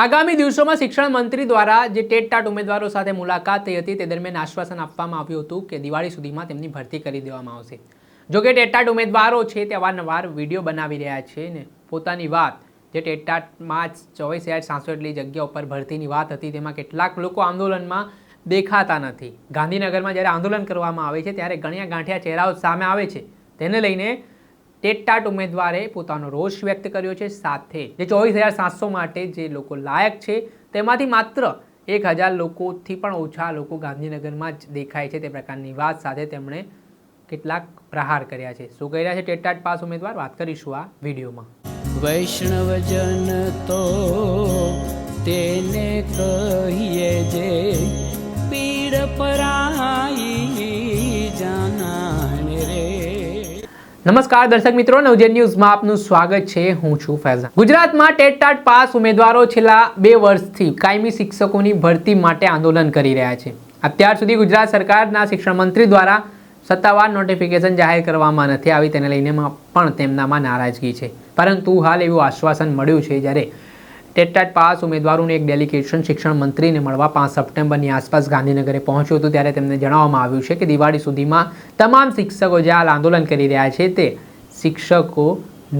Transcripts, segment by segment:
આગામી દિવસોમાં શિક્ષણ મંત્રી દ્વારા જે ટેટ ટાટ ઉમેદવારો સાથે મુલાકાત થઈ હતી તે દરમિયાન આશ્વાસન આપવામાં આવ્યું હતું કે દિવાળી સુધીમાં તેમની ભરતી કરી દેવામાં આવશે. જો કે ટેટ ઉમેદવારો છે તે અવારનવાર વીડિયો બનાવી રહ્યા છે ને પોતાની વાત, જે ટેટટાટમાં જ ચોવીસ હજાર સાતસો એટલી જગ્યા ઉપર ભરતીની વાત હતી તેમાં કેટલાક લોકો આંદોલનમાં દેખાતા નથી. ગાંધીનગરમાં જ્યારે આંદોલન કરવામાં આવે છે ત્યારે ગણ્યા ગાંઠિયા ચહેરાઓ સામે આવે છે. તેને લઈને ટેટટાટ ઉમેદવારે પોતાનો રોષ વ્યક્ત કર્યો છે સાથે જે. ચોવીસ હજાર સાતસો માટે જે લોકો લાયક છે, તેમાંથી માત્ર એક હજાર લોકોથી પણ ઓછા લોકો ગાંધીનગરમાં જ દેખાય છે. તે પ્રકારની વાત સાથે તેમણે કેટલાક પ્રહાર કર્યા છે. શું કહી રહ્યા છે ટેટટાટ પાસ ઉમેદવાર? વાત કરીશું આ વિડીયોમાં. વૈષ્ણવજન તો તેને કહીએ જે પીડ પરાઈ નમસ્કાર દર્શક મિત્રો, નવજેન ન્યૂઝમાં આપનું સ્વાગત છે. હું છું ફૈઝાન. ગુજરાતમાં ટેટટાટ પાસ ઉમેદવારો છેલ્લા બે વર્ષથી કાયમી શિક્ષકોની ભરતી માટે આંદોલન કરી રહ્યા છે. અત્યાર સુધી ગુજરાત સરકારના શિક્ષણ મંત્રી દ્વારા સત્તાવાર નોટિફિકેશન જાહેર કરવામાં નથી આવી, તેને લઈને પણ તેમનામાં નારાજગી છે. પરંતુ હાલ એવું આશ્વાસન મળ્યું છે જ્યારે ટેટ ટાટ પાસ ઉમેદવારોનું એક ડેલિગેશન શિક્ષણ મંત્રીને મળવા પાંચ સપ્ટેમ્બરની આસપાસ ગાંધીનગરે પહોંચ્યું હતું. ત્યારે તેમને જણાવવામાં આવ્યું છે કે દિવાળી સુધીમાં તમામ શિક્ષકો જે હાલ આંદોલન કરી રહ્યા છે તે શિક્ષકો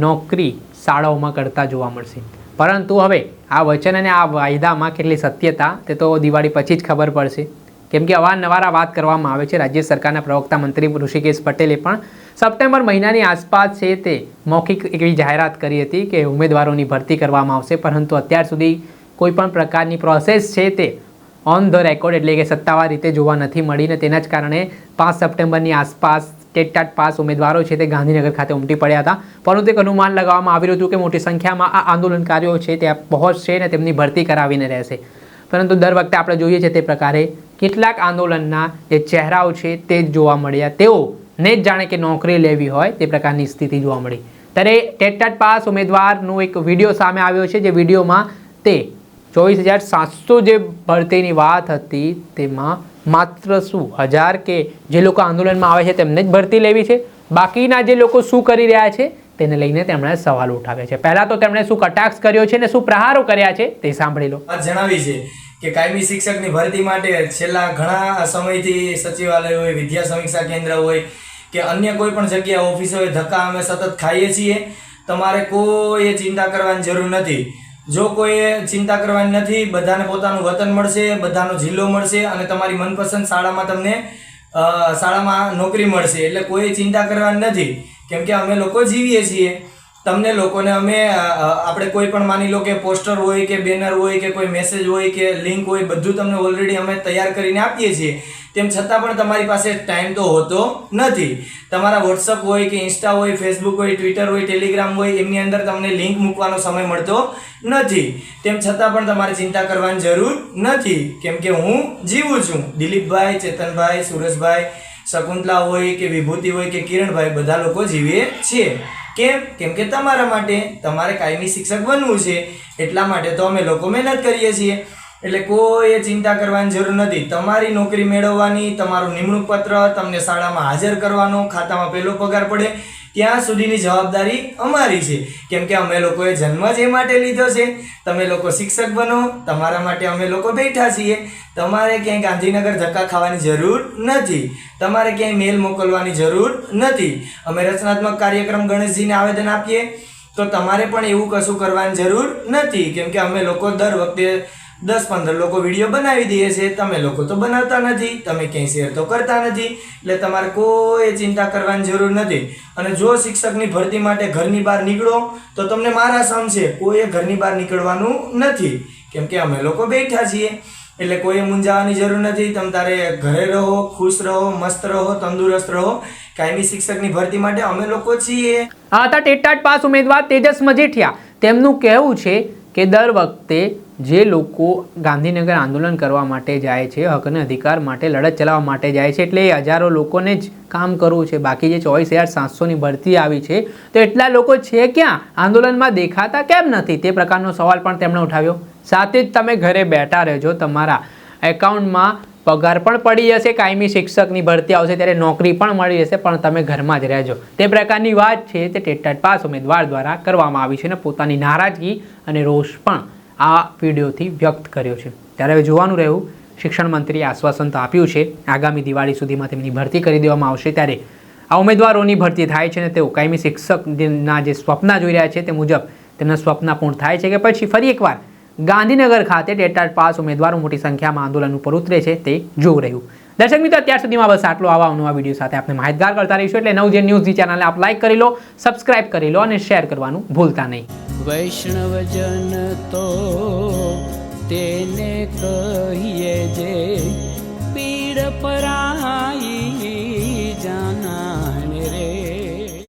નોકરી શાળાઓમાં કરતા જોવા મળશે. પરંતુ હવે આ વચન અને આ વાયદામાં કેટલી સત્યતા તે તો દિવાળી પછી જ ખબર પડશે. કેમ કે અવારનવાર આ વાત કરવામાં આવે છે. રાજ્ય સરકારના પ્રવક્તા મંત્રી ઋષિકેશ પટેલે પણ સપ્ટેમ્બર મહિનાની આસપાસ છે તે મૌખિક એવી જાહેરાત કરી હતી કે ઉમેદવારોની ભરતી કરવામાં આવશે, પરંતુ અત્યાર સુધી કોઈ પણ પ્રકારની પ્રોસેસ છે તે ઓન ધ રેકોર્ડ એટલે કે સત્તાવાર રીતે જોવા નથી મળીને તેના જ કારણે પાંચ સપ્ટેમ્બરની આસપાસ ટેટટાટ પાસ ઉમેદવારો છે તે ગાંધીનગર ખાતે ઉમટી પડ્યા હતા. પરંતુ એક અનુમાન લગાવવામાં આવ્યું હતું કે મોટી સંખ્યામાં આ આંદોલનકારીઓ છે તે પહોંચશે અને તેમની ભરતી કરાવીને રહેશે. પરંતુ દર વખતે આપણે જોઈએ છે તે પ્રકારે કેટલાક આંદોલનના જે ચહેરાઓ છે તે જ જોવા મળ્યા. તેઓને જ જાણે કે નોકરી લેવી હોય તે પ્રકારની સ્થિતિ જોવા મળી. ત્યારે ટેટટાટ પાસ ઉમેદવારનો એક વીડિયો સામે આવ્યો છે, જે વિડીયોમાં તે ચોવીસ હજાર સાતસો જે ભરતીની વાત હતી તેમાં માત્ર શું, હજાર કે જે લોકો આંદોલનમાં આવે છે તેમને જ ભરતી લેવી છે. બાકીના જે લોકો શું કરી રહ્યા છે તેને લઈને તેમણે સવાલ ઉઠાવ્યા છે. પહેલાં તો તેમણે શું કટાક્ષ કર્યો છે ને શું પ્રહારો કર્યા છે તે સાંભળી લો. જણાવી છે કે કાયમી શિક્ષકની ભરતી માટે છેલ્લા ઘણા સમયથી સચિવાલય હોય, વિદ્યા સમીક્ષા કેન્દ્ર હોય કે અન્ય કોઈ પણ જગ્યા ઓફિસોએ ધક્કા અમે સતત ખાઈએ છીએ, તમારે કોઈ ચિંતા કરવાની જરૂર નથી. જો કોઈએ ચિંતા કરવાની નથી, બધાને પોતાનું વતન મળશે, બધાનો જિલ્લો મળશે અને તમારી મનપસંદ શાળામાં તમને શાળામાં નોકરી મળશે. એટલે કોઈ ચિંતા કરવાની નથી. કેમ કે અમે લોકો જીવીએ છીએ. તમને લોકોને અમે આપણે કોઈ પણ માની લો કે પોસ્ટર હોય કે બેનર હોય કે કોઈ મેસેજ હોય કે લિંક હોય, બધું તમને ઓલરેડી અમે તૈયાર કરીને આપીએ છીએ. તેમ છતાં પણ તમારી પાસે ટાઈમ તો હોતો નથી. તમારા વોટ્સઅપ હોય કે ઇન્સ્ટા હોય ફેસબુક હોય ટ્વિટર હોય ટેલિગ્રામ હોય, એમની અંદર તમને લિંક મૂકવાનો સમય મળતો નથી. તેમ છતાં પણ તમારે ચિંતા કરવાની જરૂર નથી. કેમ કે હું જીવું છું. દિલીપભાઈ, ચેતનભાઈ, સુરેશભાઈ, શકુંતલા હોય કે વિભૂતિ હોય કે કિરણભાઈ, બધા લોકો જીવીએ છીએ. કેમ? કેમ કે તમારા માટે તમારે કાયમી શિક્ષક બનવું છે. એટલા માટે તો અમે લોકો મહેનત કરીએ છીએ. એટલે કોઈ ચિંતા કરવાની જરૂર નથી. તમારી નોકરી મેળવવાની, તમારું નિમણૂક પત્ર તમને શાળામાં હાજર કરવાનો, ખાતામાં પહેલો પગાર પડે. ત્યાં સુધીની જવાબદારી અમારી છે. કેમ કે અમે લોકોએ જન્મ જ એ માટે લીધો છે. તમે લોકો શિક્ષક બનો, તમારા માટે અમે લોકો બેઠા છીએ. તમારે ક્યાંય ગાંધીનગર ધક્કા ખાવાની જરૂર નથી. તમારે ક્યાંય મેલ મોકલવાની જરૂર નથી. અમે રચનાત્મક કાર્યક્રમ ગણેશજીને આવેદન આપીએ. તો તમારે પણ એવું કશું કરવાની જરૂર નથી. કેમ કે અમે લોકો દર વખતે દસ પંદર લોકો વીડિયો બનાવી દઈએ છે, તમે લોકો તો બનાવતા નથી, તમે ક્યાંય શેર તો કરતા નથી, એટલે તમારે કોઈ ચિંતા કરવાની જરૂર નથી. અને જો શિક્ષકની ભરતી માટે ઘરની બહાર નીકળો, તો તમને મારા સમ છે, કોઈએ ઘરની બહાર નીકળવાનું નથી. કેમ કે અમે લોકો બેઠા છીએ, એટલે કોઈએ મૂંઝાવાની જરૂર નથી. તમે તારે ઘરે રહો, ખુશ રહો, મસ્ત રહો, તંદુરસ્ત રહો. કાયમી શિક્ષકની ભરતી માટે અમે લોકો છીએ. આ હતા ટેટાટ પાસ ઉમેદવાર તેજસ મજીઠિયા. તેમનું કહેવું છે કે દર વખતે જે લોકો ગાંધીનગર આંદોલન કરવા માટે જાય છે હક અને અધિકાર માટે, લડત ચલાવવા માટે જાય છે, એટલે એ હજારો લોકોને જ કામ કરવું છે. બાકી જે ચોવીસ હજાર સાતસોની ભરતી આવી છે, તો એટલા લોકો છે ક્યાં? આંદોલનમાં દેખાતા કેમ નથી? તે પ્રકારનો સવાલ પણ તેમણે ઉઠાવ્યો. સાથે જ તમે ઘરે બેઠા રહેજો, તમારા એકાઉન્ટમાં પગાર પણ પડી જશે, કાયમી શિક્ષકની ભરતી આવશે, ત્યારે નોકરી પણ મળી જશે, પણ તમે ઘરમાં જ રહેજો. તે પ્રકારની વાત છે, તે ટેટટાટ પાસ ઉમેદવાર દ્વારા કરવામાં આવી છે અને પોતાની નારાજગી અને રોષ પણ આ વિડીયોથી વ્યક્ત કર્યો છે. ત્યારે હવે જોવાનું રહ્યું શિક્ષણ મંત્રીએ આશ્વાસન તો આપ્યું છે, આગામી દિવાળી સુધીમાં તેમની ભરતી કરી દેવામાં આવશે ત્યારે આ ઉમેદવારોની ભરતી થાય છે ને તેઓ કાયમી શિક્ષકના જે સ્વપ્ન જોઈ રહ્યા છે તે મુજબ તેમના સ્વપ્ન પૂર્ણ થાય છે કે પછી ફરી એકવાર ગાંધીનગર ખાતે ટેટાટ પાસ ઉમેદવારો મોટી સંખ્યામાં આંદોલન ઉપર ઉતરે છે તે જોવું રહ્યું. દર્શક મિત્રો, અત્યાર સુધીમાં બસ આટલો. આવા નવા વીડિયો સાથે આપણે માહિતગાર કરતા રહીશું એટલે નવજે ન્યૂઝ ચેનલને આપ લાઈક કરી લો, સબસ્ક્રાઇબ કરી લો અને શેર કરવાનું ભૂલતા નહીં. વૈષ્ણવજન તો તેને કહીએ જે